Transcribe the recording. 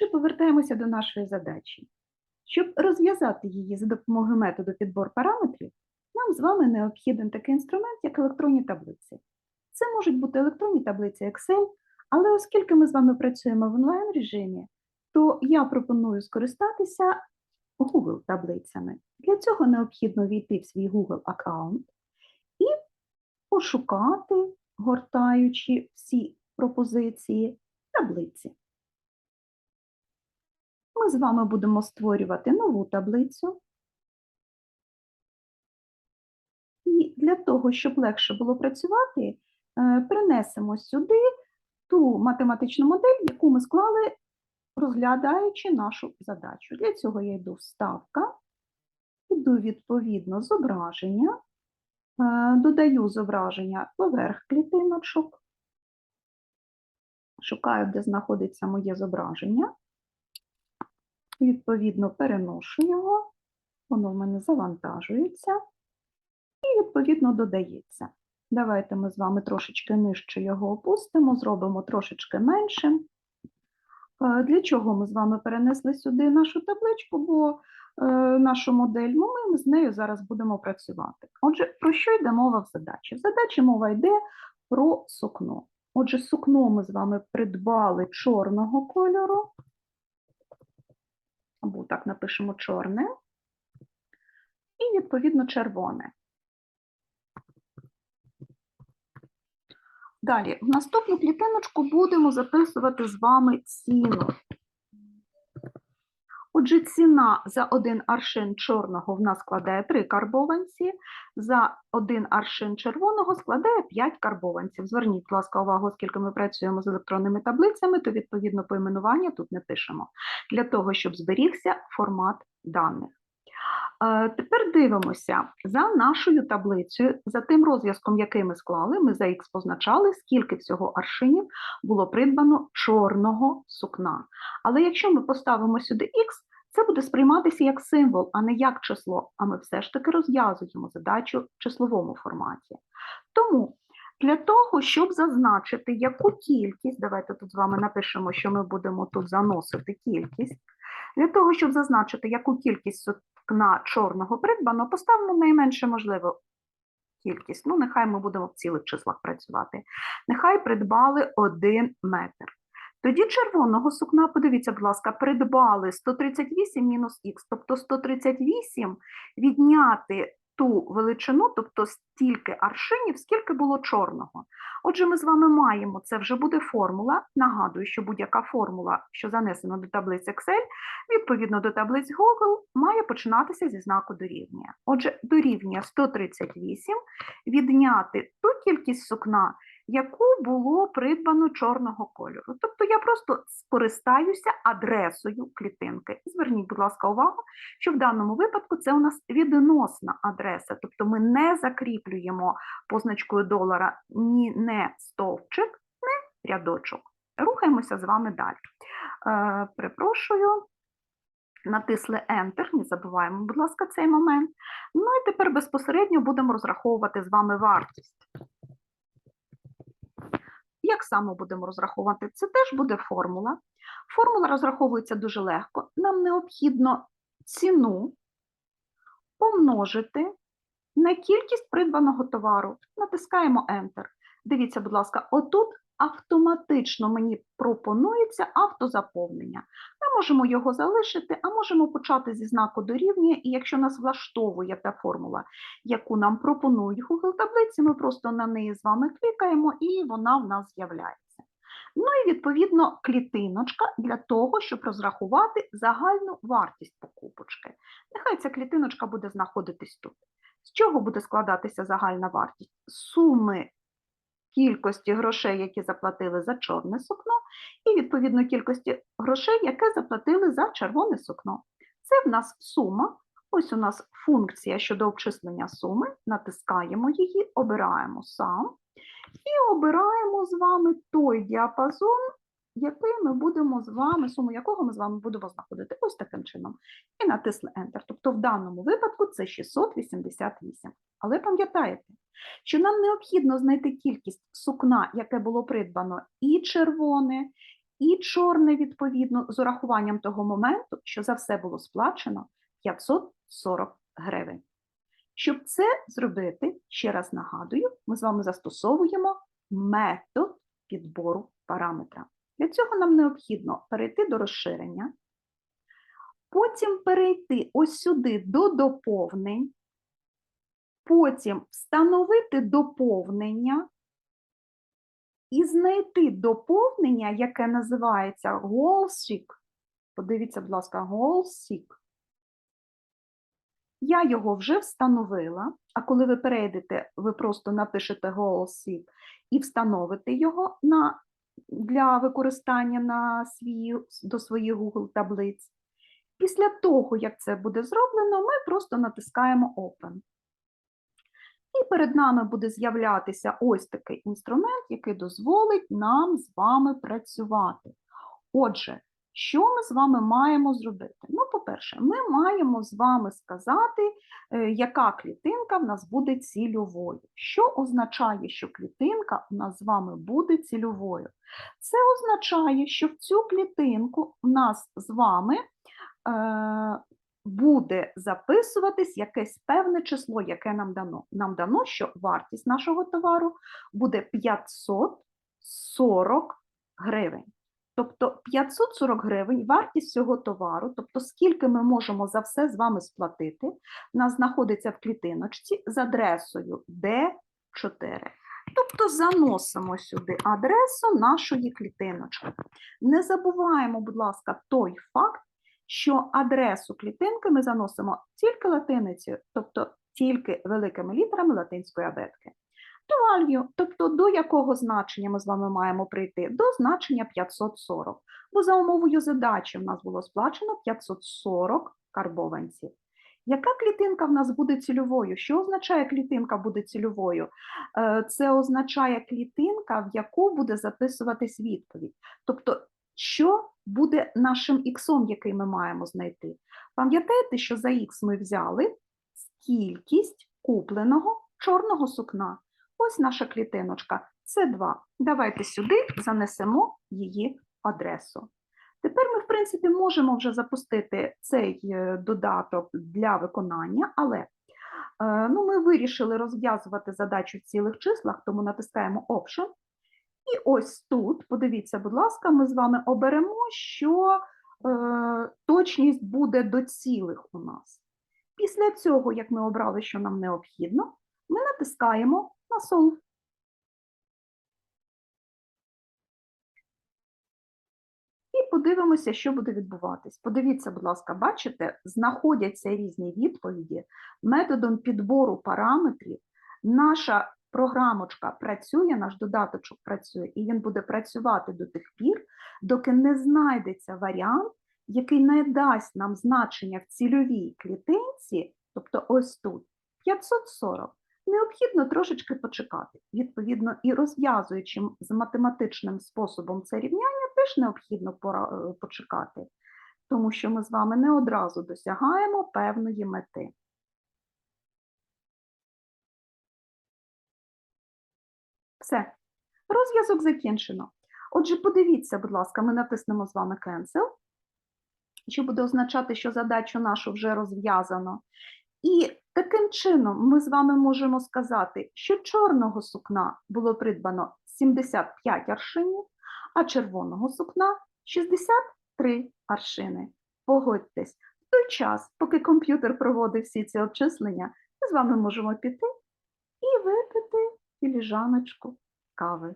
Отже, повертаємося до нашої задачі. Щоб розв'язати її за допомогою методу підбор параметрів, нам з вами необхіден такий інструмент, як електронні таблиці. Це можуть бути електронні таблиці Excel, але оскільки ми з вами працюємо в онлайн режимі, то я пропоную скористатися Google таблицями. Для цього необхідно війти в свій Google аккаунт і пошукати, гортаючи всі пропозиції, таблиці. Ми з вами будемо створювати нову таблицю. І для того, щоб легше було працювати, е, перенесемо сюди ту математичну модель, яку ми склали, розглядаючи нашу задачу. Для цього я йду вставка, йду відповідно зображення, е, додаю зображення поверх клітиночок, шукаю, де знаходиться моє зображення. Відповідно, переношу його, воно в мене завантажується і, відповідно, додається. Давайте ми з вами трошечки нижче його опустимо, зробимо трошечки меншим. Е, Для чого ми з вами перенесли сюди нашу табличку, бо е, нашу модель, ну, ми з нею зараз будемо працювати. Отже, про що йде мова в задачі? В задачі мова йде про сукно. Отже, сукно ми з вами придбали чорного кольору або так напишемо чорне, і, відповідно, червоне. Далі, в наступну клітиночку будемо записувати з вами ціну. Отже, ціна за один аршин чорного в нас складає 3 карбованці, за один аршин червоного складає 5 карбованців. Зверніть, будь ласка, увагу, оскільки ми працюємо з електронними таблицями, то відповідно поіменування тут не пишемо, для того, щоб зберігся формат даних. Тепер дивимося за нашою таблицею, за тим розв'язком, який ми склали, ми за х позначали, скільки всього аршинів було придбано чорного сукна. Але якщо ми поставимо сюди х, це буде сприйматися як символ, а не як число. А ми все ж таки розв'язуємо задачу в числовому форматі. Тому для того, щоб зазначити, яку кількість, давайте тут з вами напишемо, що ми будемо тут заносити кількість. Для того, щоб зазначити, яку кількість сукна чорного придбано, поставимо найменше можливу кількість. Ну, нехай ми будемо в цілих числах працювати. Нехай придбали 1 метр. Тоді червоного сукна, подивіться, будь ласка, придбали 138 мінус х, тобто 138 відняти ту величину, тобто стільки аршинів, скільки було чорного. Отже, ми з вами маємо, це вже буде формула. Нагадую, що будь-яка формула, що занесена до таблиць Excel, відповідно до таблиць Google, має починатися зі знаку дорівнює. Отже, дорівнює 138 відняти ту кількість сукна, яку було придбано чорного кольору. Тобто я просто скористаюся адресою клітинки. Зверніть, будь ласка, увагу, що в даному випадку це у нас відносна адреса, тобто ми не закріплюємо позначкою долара ні не стовпчик, не рядочок. Рухаємося з вами далі. Е, Перепрошую. Натисли Enter, не забуваємо, будь ласка, цей момент. Ну і тепер безпосередньо будемо розраховувати з вами вартість. Як саме будемо розраховувати? Це теж буде формула. Формула розраховується дуже легко. Нам необхідно ціну помножити на кількість придбаного товару. Натискаємо Enter. Дивіться, будь ласка, отут автоматично мені пропонується автозаповнення. Ми можемо його залишити, а можемо почати зі знаку дорівнює, і якщо нас влаштовує та формула, яку нам пропонують Google таблиці, ми просто на неї з вами клікаємо, і вона в нас з'являється. Ну і відповідно клітиночка для того, щоб розрахувати загальну вартість покупочки. Нехай ця клітиночка буде знаходитись тут. З чого буде складатися загальна вартість? Суми кількості грошей, які заплатили за чорне сукно, і відповідно кількості грошей, яке заплатили за червоне сукно. Це в нас сума. Ось у нас функція щодо обчислення суми, натискаємо її, обираємо сам і обираємо з вами той діапазон, який ми будемо з вами, суму якого ми з вами будемо знаходити ось таким чином. І натисли Enter. Тобто в даному випадку це 688. Але пам'ятаєте, що нам необхідно знайти кількість сукна, яке було придбано і червоне, і чорне, відповідно, з урахуванням того моменту, що за все було сплачено 540 гривень. Щоб це зробити, ще раз нагадую, ми з вами застосовуємо метод підбору параметра. Для цього нам необхідно перейти до розширення, потім перейти ось сюди до доповнень, потім встановити доповнення і знайти доповнення, яке називається GoalSeek. Подивіться, будь ласка, GoalSeek. Я його вже встановила, а коли ви перейдете, ви просто напишете GoalSeek і встановите його на, для використання на свій, до своїх Google таблиць. Після того, як це буде зроблено, ми просто натискаємо Open. І перед нами буде з'являтися ось такий інструмент, який дозволить нам з вами працювати. Отже, що ми з вами маємо зробити? Ну, по-перше, ми маємо з вами сказати, е, яка клітинка в нас буде цільовою. Що означає, що клітинка у нас з вами буде цільовою? Це означає, що в цю клітинку в нас з вами е, буде записуватись якесь певне число, яке нам дано. Нам дано, що вартість нашого товару буде 540 гривень. Тобто 540 гривень вартість цього товару, тобто скільки ми можемо за все з вами сплатити, в нас знаходиться в клітиночці з адресою D4. Тобто заносимо сюди адресу нашої клітиночки. Не забуваємо, будь ласка, той факт, що адресу клітинки ми заносимо тільки латиницею, тобто тільки великими літерами латинської абетки. Value, тобто до якого значення ми з вами маємо прийти? До значення 540. Бо за умовою задачі в нас було сплачено 540 карбованців. Яка клітинка в нас буде цільовою? Що означає клітинка буде цільовою? Е, Це означає клітинка, в яку буде записуватись відповідь. Тобто, що буде нашим іксом, який ми маємо знайти? Пам'ятаєте, що за х ми взяли кількість купленого чорного сукна. Ось наша клітиночка. Це 2. Давайте сюди занесемо її адресу. Тепер ми, в принципі, можемо вже запустити цей е, додаток для виконання, але е, ну, ми вирішили розв'язувати задачу в цілих числах, тому натискаємо Option. І ось тут, подивіться, будь ласка, ми з вами оберемо, що е, точність буде до цілих у нас. Після цього, як ми обрали, що нам необхідно, ми натискаємо Solve. І подивимося, що буде відбуватись. Подивіться, будь ласка, бачите, знаходяться різні відповіді методом підбору параметрів. Наша програмочка працює, наш додаточок працює, і він буде працювати до тих пір, доки не знайдеться варіант, який не дасть нам значення в цільовій клітинці, тобто ось тут, 540. Необхідно трошечки почекати. Відповідно, і розв'язуючи з математичним способом це рівняння, теж необхідно е, почекати, тому що ми з вами не одразу досягаємо певної мети. Все, розв'язок закінчено. Отже, подивіться, будь ласка, ми натиснемо з вами Cancel, що буде означати, що задачу нашу вже розв'язано. І таким чином ми з вами можемо сказати, що чорного сукна було придбано 75 аршинів, а червоного сукна 63 аршини. Погодьтесь, в той час, поки комп'ютер проводив всі ці обчислення, ми з вами можемо піти і випити філіжаночку кави.